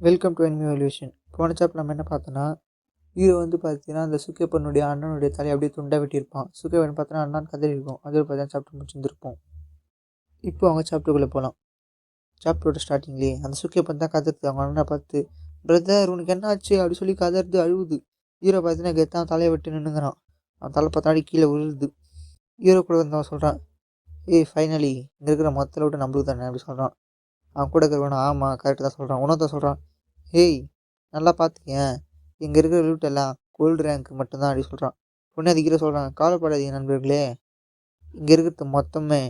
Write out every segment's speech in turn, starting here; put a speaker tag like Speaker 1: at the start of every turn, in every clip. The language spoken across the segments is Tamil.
Speaker 1: வெல்கம் டு என்மி எவல்யூஷன் போன சாப்பில் நம்ம என்ன பார்த்தோன்னா ஹீரோ வந்து பார்த்தீங்கன்னா அந்த சுக்கேப்பனுடைய அண்ணனுடைய தலையை அப்படியே துண்டா வெட்டியிருப்பான். சுக்கேப்பன் பார்த்தோன்னா அண்ணன் கதறி இருக்கும் அதோட பார்த்தா சாப்பிட்டு முடிச்சிருந்துருப்போம். இப்போ அவங்க சாப்பிட்டுக்குள்ளே போகலாம் சாப்பிட்டோட ஸ்டார்டிங்லேயே அந்த சுக்கேப்பன் தான் கதறுது. அவங்க அண்ணனை பார்த்து பிரதர் உனக்கு என்ன ஆச்சு அப்படி சொல்லி கதறுது அழுவுது. ஹீரோ பார்த்தீங்கன்னா கெத்தான் தலையை வெட்டி நின்றுங்கிறான் அவன் தலை பார்த்தாடி கீழே விழுது ஹீரோ கூட வந்தவன் சொல்கிறான் ஏய் ஃபைனலி இங்கே இருக்கிற மொத்தலை விட்டு நம்மளுக்கு தானே அப்படி சொல்கிறான் அவன் கூட இருக்கிறவன ஆமாம் கரெக்டாக தான் சொல்கிறான் உனதான் சொல்கிறான் ஏய் நல்லா பார்த்துக்கேன் இங்கே இருக்கிற லூட் எல்லாம் கோல்டு ரேங்க் மட்டும்தான் அப்படி சொல்கிறான் உடனே அது ஹீரோ சொல்கிறான் கவலைப்படாதீங்க நண்பர்களே இங்கே இருக்கிறது மொத்தமே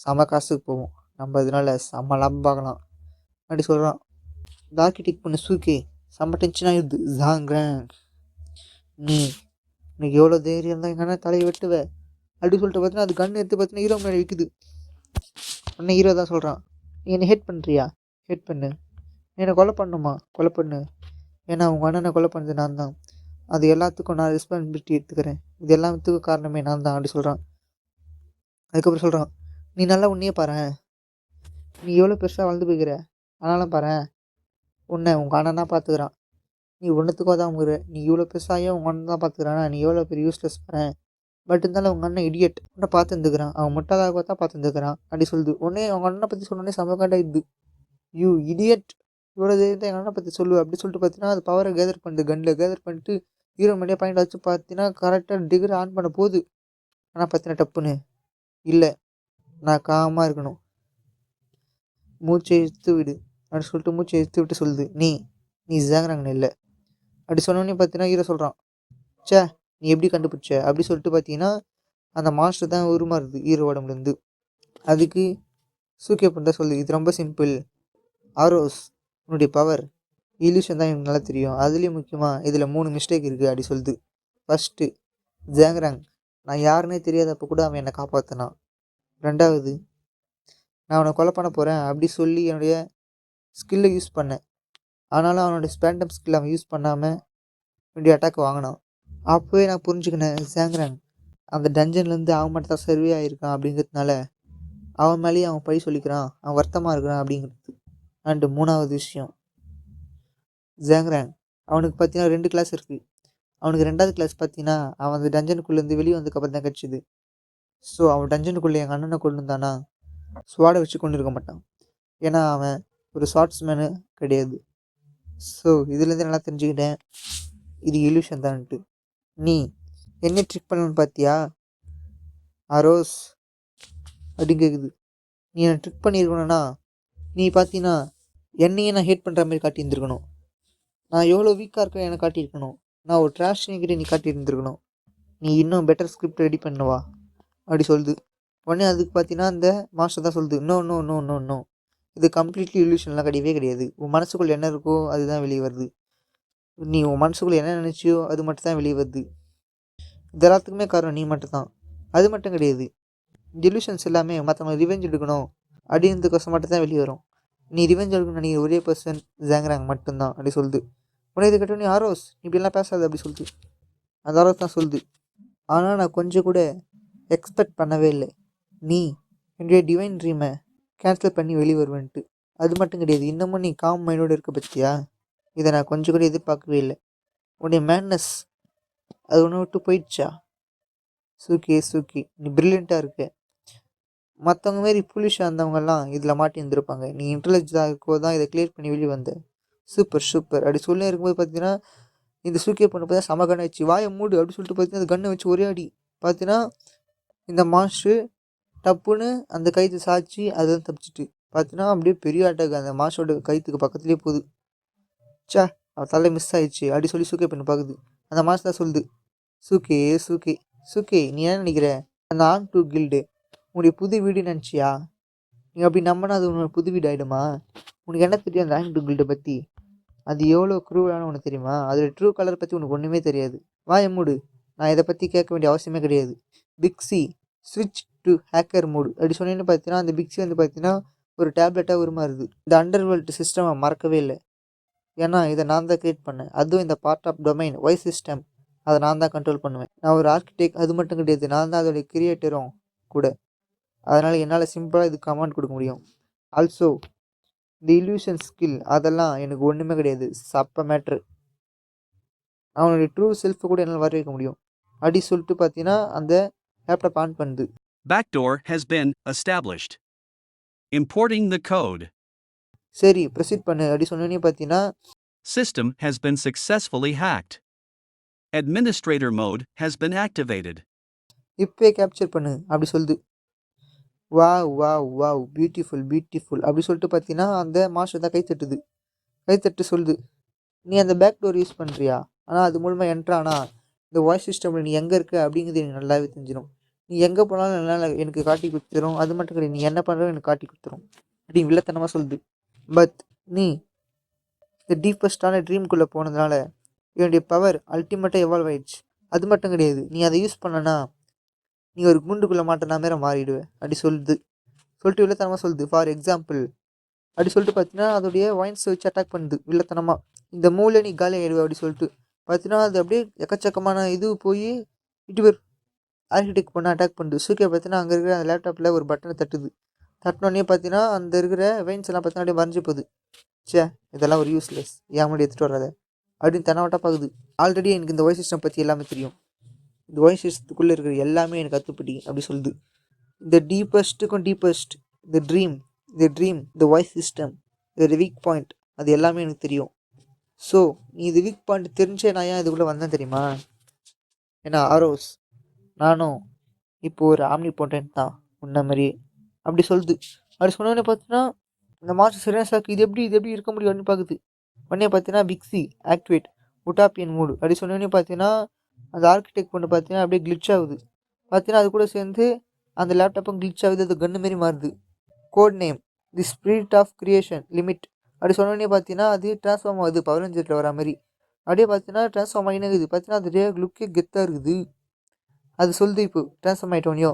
Speaker 1: செம காசுக்கு போகும். நம்ம இதனால் செம்ம லாபம் பார்க்கலாம் அப்படி சொல்கிறான் தாக்கி டிக் பண்ண சூக்கி செம்ம டென்ஷனாக இருக்குது ஜாங்கிறேன் நீ இன்னைக்கு எவ்வளோ தைரியம் தான் எங்கன்னா தலையை வெட்டுவ? அப்படி சொல்லிட்டு பார்த்தீங்கன்னா அது கண் எடுத்து பார்த்தீங்கன்னா ஹீரோ முன்னாடி விற்குது உடனே ஹீரோ தான் சொல்கிறான் நீ என்னை ஹேட் பண்ணுறியா ஹேட் பண்ணு. என்னை கொலை பண்ணுமா? கொலை பண்ணு. ஏன்னா உங்கள் அண்ணனை கொலை பண்ணது நான் தான். அது எல்லாத்துக்கும் நான் ரெஸ்பான்சிபிலிட்டி எடுத்துக்கிறேன். இது எல்லாத்துக்கும் காரணமே நான் தான் அப்படி சொல்கிறான் அதுக்கப்புறம் சொல்கிறான் நீ நல்லா உன்னையே பாரு. நீ எவ்வளோ பெருசாக வளர்ந்து போய்க்கிற? ஆனாலும் பாரு. உன்னை உங்கள் அண்ணன் தான் பார்த்துக்கிறான் நீ ஒன்றுத்துக்கோ தான் உங்கிற நீ இவ்வளோ பெருசாக உங்கள் அண்ணன் தான் பார்த்துக்கிறானா நீ எவ்வளோ பெரிய யூஸ்லெஸ் பாரு. பட் இருந்தாலும் உங்கள் அண்ணன் இடியட் உன்னை பார்த்து இருந்துக்கிறான் அவன் முட்டாதாக பார்த்தா பார்த்து இருந்துக்கிறான் அப்படி சொல்லுது. உடனே அவங்க அண்ணனை பற்றி சொன்னோடனே சமகாண்டா இது யூ இடியட் இவ்வளோ தைரியத்தை எங்கள் அண்ணனை பற்றி சொல்லு. அப்படி சொல்லிட்டு பார்த்தீங்கன்னா அது பவரை கேதர் பண்ணுது கன்னில் கேதர் பண்ணிட்டு ஹீரோ மணியாக பாயிண்ட் வச்சு பார்த்தீங்கன்னா கரெக்டாக டிகிரி ஆன் பண்ண போகுது. ஆனால் பார்த்தீங்கன்னா டப்புன்னு இல்லை. நான் காமாக இருக்கணும். மூச்சை இழுத்து விடு. அப்படி சொல்லிட்டு மூச்சை இழுத்து விட்டு சொல்லுது. நீ நீ ஜாங்கிறாங்கன்னு இல்லை. அப்படி சொன்னோடனே பார்த்தீங்கன்னா ஹீரோ சொல்கிறான் ச்சே நீ எப்படி கண்டுபிடிச்ச? அப்படி சொல்லிட்டு பார்த்தீங்கன்னா அந்த மாஸ்டர் தான் உருமாறுது ஈரோ உடம்புலேருந்து. அதுக்கு சூக்கிய பண்ண சொல்லுது இது ரொம்ப சிம்பிள் ஆரோஸ் உன்னுடைய பவர் இலூஷன் தான் எனக்கு நல்லா தெரியும். அதுலேயும் முக்கியமாக இதில் மூணு மிஸ்டேக் இருக்குது அப்படி சொல்லுது. ஃபஸ்ட்டு ஜாங்கராங் நான் யாருன்னே தெரியாதப்போ கூட அவன் என்னை காப்பாற்றினான் ரெண்டாவது நான் அவனை கொலை பண்ண போகிறேன் அப்படி சொல்லி என்னுடைய ஸ்கில்லை யூஸ் பண்ணேன். ஆனாலும் அவனோட ஸ்பேண்டம் ஸ்கில் அவன் யூஸ் பண்ணாமல் என்னுடைய அட்டாக் வாங்கினான். அப்போவே நான் புரிஞ்சுக்கினேன் ஜாங்கராங் அந்த டஞ்சன்லேருந்து அவன் மட்டும் தான் சர்வே ஆகிருக்கான் அப்படிங்கிறதுனால அவன் மேலேயே அவன் பழி சொல்லிக்கிறான் அவன் வருத்தமாக இருக்கிறான் அப்படிங்கிறது. அண்டு மூணாவது விஷயம். ஜாங்கராங் அவனுக்கு பார்த்தீங்கன்னா ரெண்டு கிளாஸ் இருக்குது அவனுக்கு ரெண்டாவது கிளாஸ் பார்த்தீங்கன்னா அவன் அந்த டஞ்சனுக்குள்ளேருந்து வெளியே வந்ததுக்கப்புறம் தான் கிடச்சிது. ஸோ அவன் டஞ்சனுக்குள்ளே எங்கள் அண்ணனை கொண்டு வந்தானா ஸ்வாடை வச்சு கொண்டு இருக்க மாட்டான். ஏன்னா அவன் ஒரு ஷார்ட்ஸ்மேனு கிடையாது. ஸோ இதுலேருந்து நல்லா தெரிஞ்சுக்கிட்டேன். இது இல்யூஷன் தான்ட்டு. நீ. என்ன ட்ரிக் பண்ணணும்னு பார்த்தியா அரோஸ் அப்படின்னு கேட்குது நீ என்னை ட்ரிக் பண்ணியிருக்கணும்னா நீ பார்த்தீங்கன்னா என்னையே நான் ஹேட் பண்ணுற மாதிரி காட்டியிருந்துருக்கணும். நான் எவ்வளோ வீக்காக இருக்க எனக்கு காட்டியிருக்கணும். நான் ஒரு ட்ராஷ் கிட்ட நீ காட்டியிருந்துருக்கணும். நீ இன்னும் பெட்டர் ஸ்கிரிப்ட் ரெடி பண்ணுவா அப்படி சொல்லுது. உடனே அதுக்கு பார்த்தீங்கன்னா அந்த மாஸ்டர் தான் சொல்லுது no no no no no இது கம்ப்ளீட்லி இல்யூஷன்லாம் கிடையவே கிடையாது. உன் மனசுக்குள்ளே என்ன இருக்கோ அதுதான் வெளியே வருது. நீ உன் மனசுக்குள்ளே என்ன நினச்சியோ அது மட்டும் தான் வெளியே வருது. இது எல்லாத்துக்குமே காரணம் நீ மட்டும் தான் அது மட்டும் கிடையாது. டெலியூஷன்ஸ் எல்லாமே மற்றவங்க ரிவெஞ்ச் எடுக்கணும் அப்படின்றதுக்கோசம் மட்டும் தான் வெளியே வரும். நீ ரிவெஞ்ச் எடுக்கணும் நினைக்கிற ஒரே பர்சன் ஜாங்கிறாங்க மட்டும்தான் அப்படி சொல்லுது. உடனே இது கேட்டோன்னே ஆரோஸ். நீ இப்படிலாம் பேசாது அப்படி சொல்லுது. அந்த ஆரோஸ் தான் சொல்லுது. ஆனால் நான் கொஞ்சம் கூட எக்ஸ்பெக்ட் பண்ணவே இல்லை. நீ என்னுடைய டிவைன் ட்ரீமை கேன்சல் பண்ணி வெளியே வருவேன்ட்டு. அது மட்டும் கிடையாது. இன்னமும் நீ காம் மைண்டோடு இருக்க பற்றியா இதை நான் கொஞ்சம் கூட எதிர்பார்க்கவே இல்லை. உன்னுடைய மேட்னஸ் அது ஒன்று விட்டு போயிடுச்சா? சூக்கி சூக்கி. நீ ப்ரில்லியண்ட்டாக இருக்க. மற்றவங்க மாரி புலிஷாக இருந்தவங்கெல்லாம் இதில் மாட்டி இருந்திருப்பாங்க. நீ இன்டெலிஜென்ட்டாக இருக்கோ தான் இதை கிளியர் பண்ணி வெளியே வந்த. சூப்பர் சூப்பர் அப்படி சொல்லி இருக்கும்போது பார்த்தீங்கன்னா இந்த சூக்கிய பொண்ணு பார்த்தா செம கண்ணை வச்சு வாயை மூடு அப்படின்னு சொல்லிட்டு பார்த்தீங்கன்னா அந்த கண்ணை வச்சு ஒரே அடி. பார்த்தீங்கன்னா இந்த மாஸ்டரு டப்புன்னு அந்த கைத்து சாய்ச்சி அதுதான் தப்பிச்சிட்டு. பார்த்தீங்கன்னா அப்படியே பெரிய அட்டாக் அந்த மாஸ்டரோட கைத்துக்கு பக்கத்துலேயே போகுது. சா அவள் தலை மிஸ் ஆயிடுச்சு. அப்படி சொல்லி சூக்கே பண்ணி பார்க்குது. அந்த மாஸ்டர் தான் சொல்லுது சூக்கே சூக்கே சூக்கே நீ என்ன நினைக்கிற? அந்த ஆங் டூ கில்டு உன்னுடைய புது வீடு நினச்சியா? நீ அப்படி நம்பினா அது உன்னோட புது வீடு ஆகிடுமா உனக்கு என்ன தெரியும் அந்த ஆங் டூ கில்டை பற்றி அது எவ்வளோ க்ரூவலான உனக்கு தெரியுமா? அதோட ட்ரூ கலர் பற்றி உனக்கு ஒன்றுமே தெரியாது. வா எம்முடு நான் இதை பற்றி கேட்க வேண்டிய அவசியமே கிடையாது. பிக்ஸி ஸ்விட்ச் டு ஹேக்கர் மோடு அப்படி சொன்னேன்னு பார்த்தீங்கன்னா அந்த பிக்ஸி வந்து பார்த்தீங்கன்னா ஒரு டேப்லெட்டாக உருமாறுது. இந்த அண்டர் வேர்ல்டு சிஸ்டம் மறக்கவே இல்லை. ஏன்னா இதை நான் தான் க்ரியேட் பண்ணேன். அதுவும் இந்த part of domain Y system அதை நான் தான் கண்ட்ரோல் பண்ணுவேன். நான் ஒரு ஆர்கிடெக்ட் அது மட்டும் கிடையாது. நான் தான் அதோடைய கிரியேட்டரும் கூட. அதனால் என்னால் சிம்பிளாக இது கமாண்ட் கொடுக்க முடியும். ஆல்சோ இந்த இல்யூஷன் ஸ்கில் அதெல்லாம் எனக்கு ஒன்றுமே கிடையாது. சப்ப மேட்ரு அவனுடைய ட்ரூ செல்ஃபை கூட என்னால் வர வைக்க முடியும். அப்படி சொல்லிட்டு பார்த்தீங்கன்னா அந்த லேப்டாப் ஆன் பண்ணுது.
Speaker 2: Backdoor has been established. Importing the code.
Speaker 1: சரி ப்ரொசீட் பண்ணு. அப்படி சொன்னோன்னே பார்த்தீங்கன்னா
Speaker 2: System has been successfully hacked. Administrator mode has been activated.
Speaker 1: இப்போயே கேப்சர் பண்ணு. அப்படி சொல்லுது. Wow wow wow beautiful beautiful அப்படி சொல்லிட்டு பார்த்தீங்கன்னா அந்த மாஸ்டர் தான் கை தட்டுது. கை தட்டு சொல்லுது. நீ அந்த பேக் டோர் யூஸ் பண்ணுறியா ஆனால் அது மூலமாக என்ட்ரானா இந்த வாய்ஸ் சிஸ்டமில் நீ எங்கே இருக்க? அப்படிங்கிறது எனக்கு நல்லாவே தெரிஞ்சிடும் நீ எங்கே போனாலும் என்னால் எனக்கு காட்டி கொடுத்துரும். அது மட்டும் கிடையாது. நீ என்ன பண்ணுறோ எனக்கு காட்டி கொடுத்துரும். அப்படின்னு வில்லத்தனமாக சொல்லுது. பட் நீ இந்த டீப்பஸ்டான ட்ரீம்குள்ளே போனதுனால என்னுடைய பவர் அல்டிமேட்டாக எவால்வ் ஆயிடுச்சு. அது மட்டும் கிடையாது. நீ அதை யூஸ் பண்ணனா நீ ஒரு குண்டுக்குள்ளே மாட்டினா மாரி மாறிடுவேன் அப்படி சொல்லுது. சொல்லிட்டு வில்லத்தனமாக சொல்லுது. ஃபார் எக்ஸாம்பிள் அப்படி சொல்லிட்டு பார்த்தீங்கன்னா அதோடைய வாயின்ஸ் வச்சு அட்டாக் பண்ணுது வில்லத்தனமாக இந்த மூளை நீ காலி ஆயிடுவ அப்படி சொல்லிட்டு. பார்த்தீங்கன்னா அது அப்படியே எக்கச்சக்கமான இது போய் இட்டு பேர் ஆர்கிடெக்ட் பண்ண அட்டாக் பண்ணுது. சூக்கிய பார்த்தீங்கன்னா அங்கே இருக்கிற அந்த லேப்டாப்பில் ஒரு பட்டனை தட்டுது. தட்டினோடனே பார்த்தீங்கன்னா அந்த இருக்கிற வெயின்ஸ் எல்லாம் பார்த்தீங்கன்னா அப்படியே மறைஞ்சு போகுது. ச்சே இதெல்லாம் ஒரு யூஸ்லெஸ் ஏன் முன்னாடி எடுத்துகிட்டு வராத அப்படின்னு தனவாட்டாக பார்க்குது ஆல்ரெடி எனக்கு இந்த வாய்ஸ் சிஸ்டம் பற்றி எல்லாமே தெரியும். இந்த வாய்ஸ் சிஸ்டத்துக்குள்ளே இருக்கிற எல்லாமே எனக்கு அத்துப்படி அப்படி சொல்லுது. இந்த டீப்பஸ்ட்டுக்கும் டீப்பஸ்ட் இந்த ட்ரீம் இந்த ட்ரீம் இந்த வாய்ஸ் சிஸ்டம் இதோட வீக் பாயிண்ட் அது எல்லாமே எனக்கு தெரியும். ஸோ நீ இது வீக் பாயிண்ட் தெரிஞ்சே நான் ஏன் இதுக்குள்ளே வந்தேன் தெரியுமா? ஏன்னா ஆரோஸ் நானும் இப்போ ஒரு ஆம்னி போட்டேன் தான். உன்ன மாதிரியே. அப்படி சொல்லுது. அப்படி சொன்னோடனே பார்த்தீங்கன்னா இந்த மாஸ்டர் சரியான சாக்கு இது எப்படி இது எப்படி இருக்க முடியும் அப்படின்னு பார்க்குது உடனே பார்த்தீங்கன்னா பிக்ஸி ஆக்டிவேட் உட்டாப்பியன் மூடு அப்படி சொன்னோடனே பார்த்தீங்கன்னா அந்த ஆர்கிடெக்ட் பொண்ணு பார்த்தீங்கன்னா அப்படியே கிளிச் ஆகுது. பார்த்தீங்கன்னா அது கூட சேர்ந்து அந்த லேப்டாப்பும் கிளிச் ஆகுது அது கன்று மாரி மாறுது. Code name the spirit of creation limit அப்படி சொன்னோடனே பார்த்தீங்கன்னா அது ட்ரான்ஸ்ஃபார்ம் ஆகுது பதினஞ்சில் வர மாதிரி. அப்படியே பார்த்தீங்கன்னா ட்ரான்ஸ்ஃபார்ம் ஆகினே இருக்குது. பார்த்தீங்கன்னா அது லுக்கே கெத்தாக இருக்குது. அது சொல்லுது இப்போ ட்ரான்ஸ்ஃபார்ம் ஆகிட்டோனியோ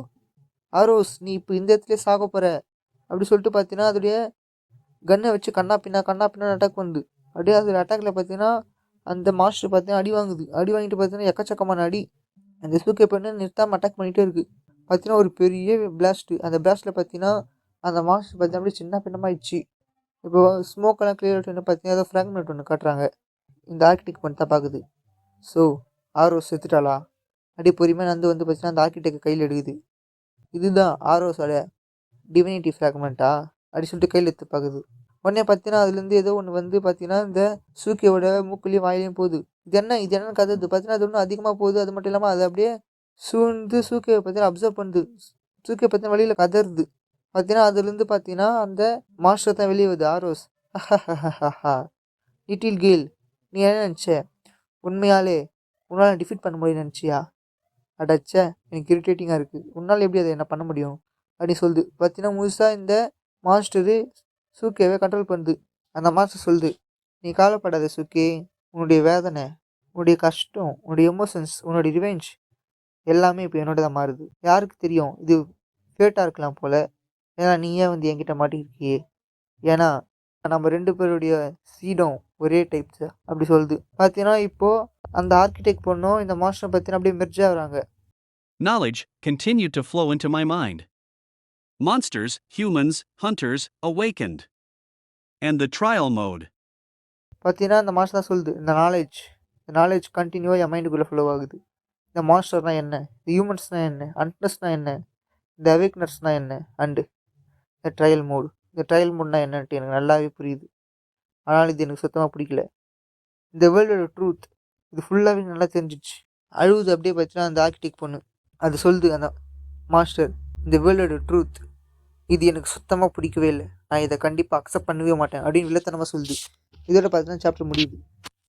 Speaker 1: ஆரோஸ் நீ இப்போ இந்த இடத்துல சாக போகிற அப்படி சொல்லிட்டு பார்த்தீங்கன்னா அதோடைய கன்னை வச்சு கண்ணா பின்னா கண்ணா பின்னா அட்டாக் பண்ணுது அப்படியே அதில் அட்டாக்ல பார்த்தீங்கன்னா அந்த மாஸ்டர் பார்த்தீங்கன்னா அடி வாங்குது. அடி வாங்கிட்டு பார்த்தீங்கன்னா எக்கச்சக்கமான அடி. அந்த சூக்கை பண்ணு நிறுத்தாமல் அட்டாக் பண்ணிகிட்டே இருக்குது பார்த்தீங்கன்னா ஒரு பெரிய பிளாஸ்ட்டு அந்த பிளாஸ்ட்டில் பார்த்தீங்கன்னா அந்த மாஸ்டர் பார்த்தீங்கன்னா அப்படியே சின்ன பின்னமாயிடுச்சு. இப்போ ஸ்மோக்கெல்லாம் கிளியர் ஆகிட்டு பார்த்தீங்கன்னா ஏதோ ஃப்ராக்மெண்ட் ஒன்று காட்டுறாங்க. இந்த ஆர்கிடெக்ட் பண்ணி தான் பார்க்குது ஸோ ஆரோ செத்துட்டாளா? அப்படியே பொறுமையாக நந்து வந்து பார்த்தீங்கன்னா அந்த ஆர்கிடெக்ட் கையில் எடுக்குது. இதுதான் ஆரோஸோட டிவினிட்டி ஃப்ராக்மெண்ட்டா அப்படி சொல்லிட்டு கையில் எடுத்து பார்க்குது உடனே பார்த்தீங்கன்னா அதுலேருந்து ஏதோ ஒன்று வந்து பார்த்தீங்கன்னா இந்த சூக்கியோட மூக்குலேயும் வாயிலையும் போகுது. இது என்ன இது என்னன்னு கதை பார்த்தீங்கன்னா அது ஒன்றும் அதிகமாக போகுது. அது மட்டும் இல்லாமல் அது அப்படியே சூழ்ந்து சூக்கியை பார்த்தீங்கன்னா அப்சர்வ் பண்ணுது. சூக்கியை பார்த்தீங்கன்னா வெளியில் கதறுது பார்த்தீங்கன்னா அதுலேருந்து பார்த்தீங்கன்னா அந்த மாஸ்டர் தான் வெளியே வருது ஆரோஸ் லிட்டில் கேல் நீ என்ன நினச்ச? உண்மையாலே உன்னால் டிஃபீட் பண்ண முடியும் நினச்சியா? அடச்சே எனக்கு இரிட்டேட்டிங்காக இருக்குது உன்னால் எப்படி அதை என்ன பண்ண முடியும்? அப்படி சொல்லுது. பார்த்தீங்கன்னா முழுசாக இந்த மாஸ்டரு சூக்கியவே கண்ட்ரோல் பண்ணுது. அந்த மாஸ்டர் சொல்லுது நீ கவலைப்படாத சுக்கே உன்னுடைய வேதனை உன்னுடைய கஷ்டம் உன்னுடைய எமோஷன்ஸ் உன்னுடைய ரிவெஞ்ச் எல்லாமே இப்போ என்னோட தான் மாறுது. யாருக்கு தெரியும்? இது ஃபேட்டாக இருக்கலாம் போல். ஏன்னா நீ ஏன் வந்து என்கிட்ட மாட்டிருக்கியே. ஏன்னா நம்ம ரெண்டு பேருடைய சீடம் ஒரே டைப்ஸ் அப்படி சொல்லுது. பார்த்தீங்கன்னா இப்போது அந்த ஆர்கிடெக்ட் பொண்ணும் இந்த மாஸ்டரை பார்த்தீங்கன்னா அப்படியே மெர்ஜ் ஆகுறாங்க
Speaker 2: Knowledge continued to flow into my mind. Monsters, humans, hunters, awakened. And the trial mode.
Speaker 1: பார்த்தீங்கன்னா இந்த மாஸ்டர் தான் சொல்லுது இந்த நாலேஜ் இந்த நாலேஜ் கண்டினியூவாக என் மைண்டுக்குள்ளே ஃப்ளோ ஆகுது. இந்த மாஸ்டர்னால் என்ன? இந்த ஹியூமன்ஸ்னால் என்ன? அண்டர்ஸ்னால் என்ன? இந்த அவேக்னர்ஸ்னால் என்ன? அண்டு இந்த ட்ரையல் மோடு இந்த ட்ரையல் மோட்னா என்னன்ட்டு எனக்கு நல்லாவே புரியுது. ஆனால் இது எனக்கு சுத்தமாக பிடிக்கல. இந்த வேர்ல்டோட ட்ரூத் இது ஃபுல்லாகவே நல்லா தெரிஞ்சிச்சு அழுவுது அப்படியே பார்த்தீங்கன்னா அந்த ஆர்கிடெக்ட் பொண்ணு. அது சொல்லுது அந்த மாஸ்டர் இந்த வேர்ல்டோட ட்ரூத் இது எனக்கு சுத்தமாக பிடிக்கவே இல்லை. நான் இதை கண்டிப்பாக அக்செப்ட் பண்ணவே மாட்டேன். அப்படின்னு வில்லத்தனமாக சொல்லுது. இதோட பார்த்தீங்கன்னா சாப்டர் முடியுது.